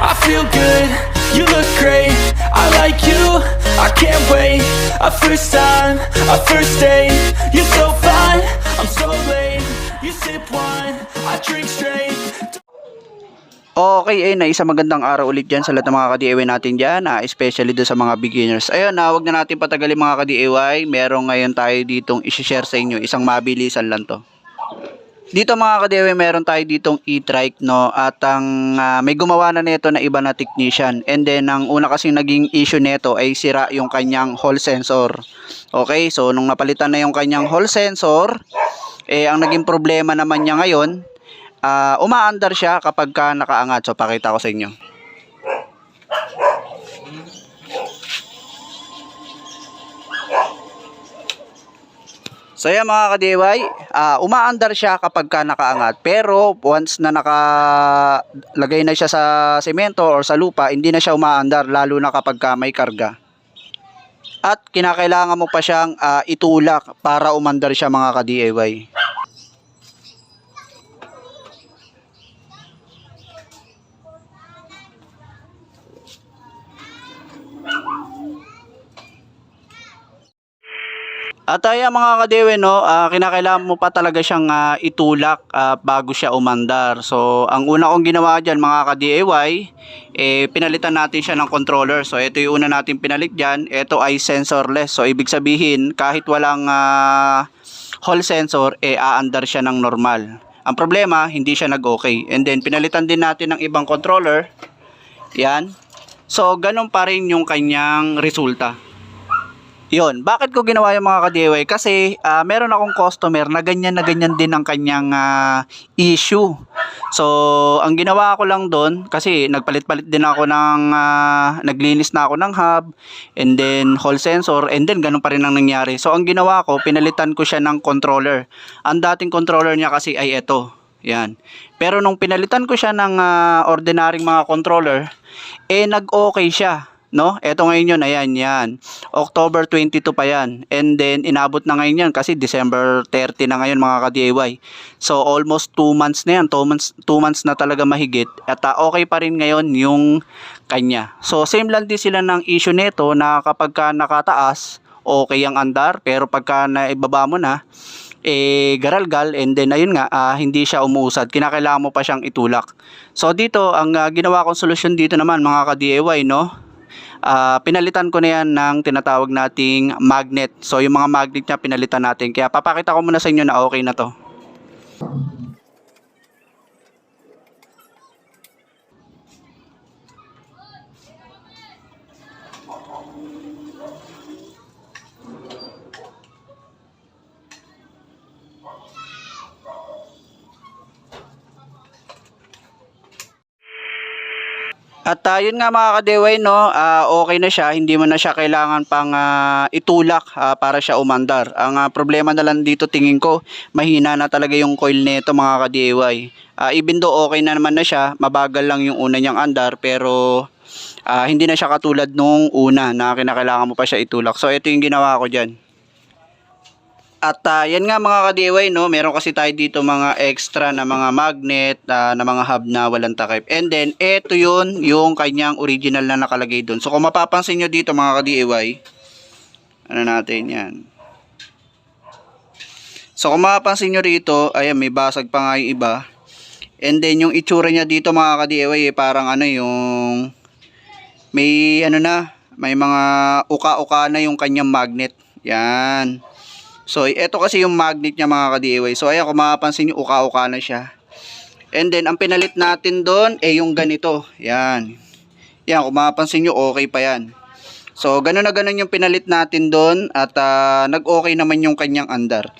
I feel good, you look great. I like you, I can't wait. A first time, a first date. You're so fine, I'm so late. You sip wine, I drink straight. Okay, ayun na, isang magandang araw ulit dyan sa lahat ng mga ka-DIY natin dyan, ah, especially doon sa mga beginners. Ayun na, wag na natin patagalin mga ka-DIY, meron ngayon tayo ditong isi-share sa inyo, isang mabilisan lang to. Dito mga ka-DIY, meron tayo ditong e-trike, no, at ang ah, may gumawa na nito na iba na technician. And then, ang una kasing naging issue nito ay sira yung kanyang hall sensor. Okay, so nung napalitan na yung kanyang hall sensor, eh, ang naging problema naman niya ngayon, Ah, umaandar siya kapag ka nakaangat. So pakita ko sa inyo. So yan mga ka-DIY, ah, umaandar siya kapag ka nakaangat. Pero once na nakalagay na siya sa semento or sa lupa, hindi na siya umaandar lalo na kapag ka may karga. At kinakailangan mo pa siyang ah, itulak para umandar siya mga ka-DIY. At ayan mga kadewe no, ah, kinakailangan mo pa talaga siyang ah, itulak ah, bago siya umandar. So ang una kong ginawa diyan mga ka-DIY, eh pinalitan natin siya ng controller. So ito yung una natin pinalit diyan. Ito ay sensorless. So ibig sabihin kahit walang ah, hall sensor eh aandar siya ng normal. Ang problema, hindi siya nag-okay. And then pinalitan din natin ng ibang controller. Yan. So ganun pa rin yung kanyang resulta. Yon, bakit ko ginawa yung mga ka-DIY? Kasi ah, meron akong customer na ganyan na ganyan din ang kanyang ah, issue. So, ang ginawa ko lang doon, kasi nagpalit-palit din ako ng, ah, naglinis na ako ng hub, and then hall sensor, and then ganun pa rin ang nangyari. So, ang ginawa ko, pinalitan ko siya ng controller. Ang dating controller niya kasi ay ito. Yan. Pero nung pinalitan ko siya ng ah, ordinaryong mga controller, eh nag-okay siya. No? Eto ngayon yun, ayan, yan. October 22 pa yan. And then, inabot na ngayon yan kasi December 30 na ngayon mga ka-DIY. So, almost 2 months na yan. 2 months, 2 months na talaga mahigit. At ah, okay pa rin ngayon yung kanya. So, same lang din sila ng issue nito na kapag ka nakataas, okay ang andar. Pero pagka naibaba mo na, eh garalgal and then ayun nga ah, hindi siya umuusad kinakailangan mo pa siyang itulak so dito ang ah, ginawa kong solusyon dito naman mga ka-DIY no Ah, pinalitan ko na yan ng tinatawag nating magnet. So yung mga magnet niya pinalitan natin. Kaya papakita ko muna sa inyo na okay na to. At uh, yun nga mga kadeway no, ah, okay na siya, hindi mo na siya kailangan pang ah, itulak ah, para siya umandar. Ang ah, problema na lang dito tingin ko, mahina na talaga yung coil nito mga ka-DIY. Ah, even though okay na naman na siya, mabagal lang yung una niyang andar pero ah, hindi na siya katulad nung una na kinakailangan mo pa siya itulak. So ito yung ginawa ko diyan. At ah, yan nga mga ka-DIY no, meron kasi tayo dito mga extra na mga magnet, ah, na mga hub na walang takip. And then ito yun yung kanyang original na nakalagay doon. So kung mapapansin nyo dito mga ka-DIY, ano natin yan. So kung mapapansin nyo rito, ayan may basag pa nga yung iba. And then yung itsura niya dito mga ka-DIY eh, parang ano yung may ano na, may mga uka-uka na yung kanyang magnet. Yan. So, ito kasi yung magnet niya mga ka-DIY. So, ayan, kung mapapansin nyo, uka-uka na siya. And then, ang pinalit natin doon, eh, yung ganito. Yan. Yan, kung mapapansin nyo, okay pa yan. So, ganun na ganun yung pinalit natin doon at ah, nag-okay naman yung kanyang andar.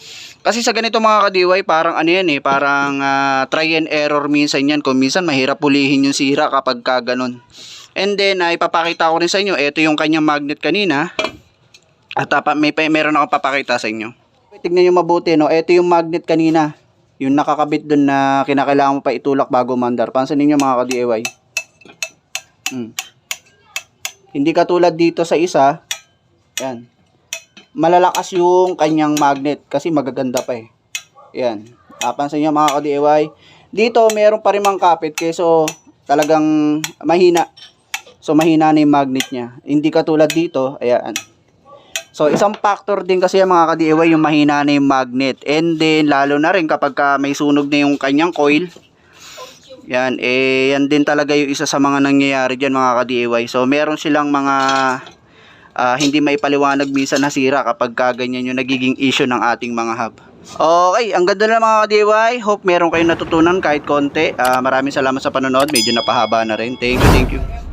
Kasi sa ganito mga ka-DIY, parang ano yan eh, parang ah, try and error minsan yan. Kung minsan mahirap pulihin yung sira kapag ka ganun. And then, ay ipapakita ko rin sa inyo, ito yung kanyang magnet kanina. At uh, may pa meron akong papakita sa inyo. Tignan niyo mabuti no. Ito yung magnet kanina. Yung nakakabit doon na kinakailangan mo pa itulak bago mandar. Pansinin niyo mga ka-DIY. Hmm. Hindi katulad dito sa isa. Yan. Malalakas yung kanyang magnet kasi magaganda pa eh. Yan. Papansin niyo mga ka-DIY. Dito meron pa rin mang kapit keso talagang mahina. So mahina na yung magnet niya. Hindi katulad dito, ayan. So isang factor din kasi yung mga ka-DIY yung mahina na yung magnet. And then lalo na rin kapag ka may sunog na yung kanyang coil. Yan, eh yan din talaga yung isa sa mga nangyayari diyan mga ka-DIY. So meron silang mga ah, hindi may paliwanag minsan nasira kapag ka ganyan yung nagiging issue ng ating mga hub. Okay, ang ganda na mga ka-DIY. Hope meron kayong natutunan kahit konti. Ah, maraming salamat sa panonood. Medyo napahaba na rin. Thank you, thank you.